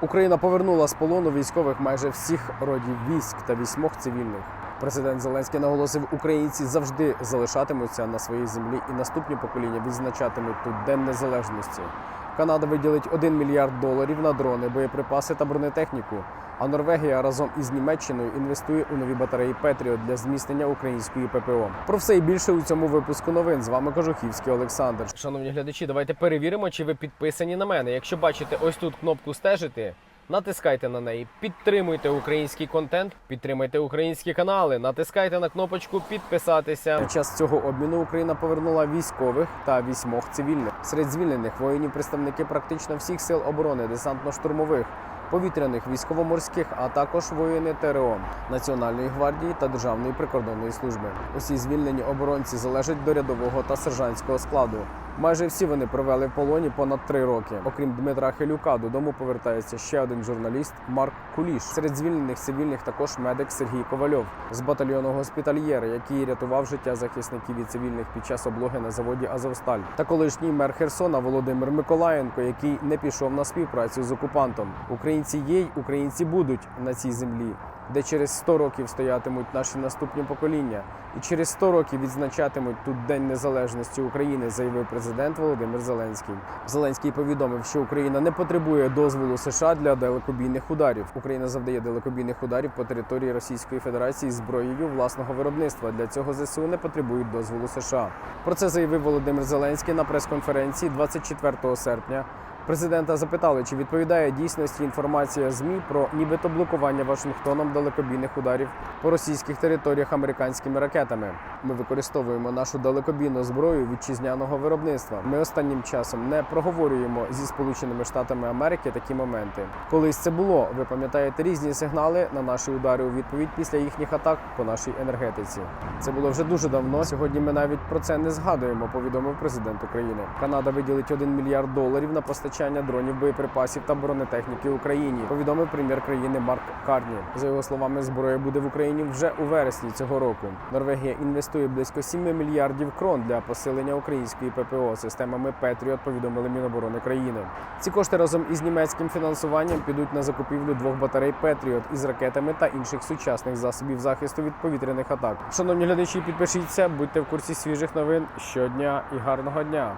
Україна повернула з полону військових майже всіх родів військ та вісьмох цивільних. Президент Зеленський наголосив, українці завжди залишатимуться на своїй землі, і наступні покоління відзначатимуть тут День Незалежності. Канада виділить 1 мільярд доларів на дрони, боєприпаси та бронетехніку. А Норвегія разом із Німеччиною інвестує у нові батареї Петріот для зміцнення української ППО. Про все і більше у цьому випуску новин. З вами Кожухівський Олександр. Шановні глядачі, давайте перевіримо, чи ви підписані на мене. Якщо бачите ось тут кнопку стежити. Натискайте на неї, підтримуйте український контент, підтримайте українські канали, натискайте на кнопочку підписатися. Під час цього обміну Україна повернула військових та вісьмох цивільних. Серед звільнених воїнів представники практично всіх сил оборони, десантно-штурмових, повітряних, військово-морських, а також воїни ТРО, Національної гвардії та Державної прикордонної служби. Усі звільнені оборонці залежать до рядового та сержантського складу. Майже всі вони провели в полоні понад три роки. Окрім Дмитра Хилюка, додому повертається ще один журналіст Марк Куліш. Серед звільнених цивільних також медик Сергій Ковальов з батальйону госпітальєри, який рятував життя захисників і цивільних під час облоги на заводі Азовсталь, та колишній мер Херсона Володимир Миколаєнко, який не пішов на співпрацю з окупантом. Українці є й українці будуть на цій землі. Де через 100 років стоятимуть наші наступні покоління, і через 100 років відзначатимуть тут День Незалежності України, заявив президент Володимир Зеленський. Зеленський повідомив, що Україна не потребує дозволу США для далекобійних ударів. Україна завдає далекобійних ударів по території Російської Федерації зброєю власного виробництва. Для цього ЗСУ не потребують дозволу США. Про це заявив Володимир Зеленський на прес-конференції 24 серпня. Президента запитали, чи відповідає дійсності інформація ЗМІ про нібито блокування Вашингтоном далекобійних ударів по російських територіях американськими ракетами. Ми використовуємо нашу далекобійну зброю вітчизняного виробництва. Ми останнім часом не проговорюємо зі Сполученими Штатами Америки такі моменти. Колись це було. Ви пам'ятаєте різні сигнали на наші удари у відповідь після їхніх атак по нашій енергетиці. Це було вже дуже давно. Сьогодні ми навіть про це не згадуємо. Повідомив президент України. Канада виділить 1 мільярд доларів на постачання дронів, боєприпасів та бронетехніки Україні. Повідомив прем'єр країни Марк Карні. За його словами, зброя буде в Україні вже у вересні цього року. Норвегія інвестує близько 7 мільярдів крон для посилення української ППО системами Петріот. Повідомили Міноборони країни. Ці кошти разом із німецьким фінансуванням підуть на закупівлю двох батарей Петріот із ракетами та інших сучасних засобів захисту від повітряних атак. Шановні глядачі, підпишіться, будьте в курсі свіжих новин щодня і гарного дня.